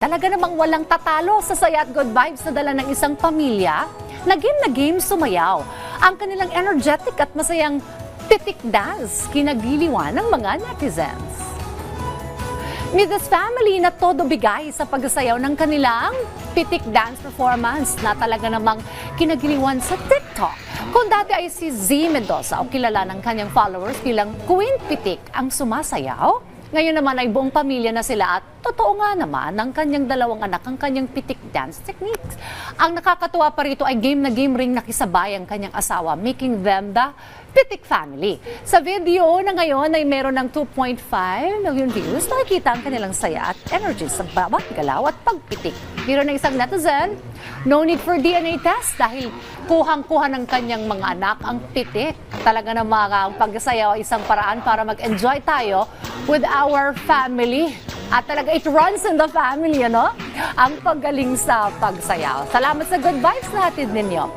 Talaga namang walang tatalo sa saya at good vibes na dala ng isang pamilya na game na game sumayaw. Ang kanilang energetic at masayang pitik dance kinagiliwan ng mga netizens. Meet this family na todo bigay sa pagsasayaw ng kanilang pitik dance performance na talaga namang kinagiliwan sa TikTok. Kung dati ay si Z Mendoza o kilala ng kanyang followers bilang Queen Pitik ang sumasayaw, ngayon naman ay buong pamilya na sila at totoo nga naman ng kanyang dalawang anak ang kanyang pitik dance techniques. Ang nakakatuwa pa rito ay game na game ring nakisabay ang kanyang asawa, making them the pitik family. Sa video na ngayon ay meron ng 2.5 million views, nakikita ang kanilang saya at energy sa bawat galaw at pagpitik. Biro ng isang netizen, no need for DNA test dahil kuhang-kuha ng kanyang mga anak ang pitik. Talaga na mga ang pagsayaw ay isang paraan para mag-enjoy tayo with our family. At talaga it runs in the family, ano? Ang paggaling sa pagsayaw. Salamat sa good vibes natin ninyo.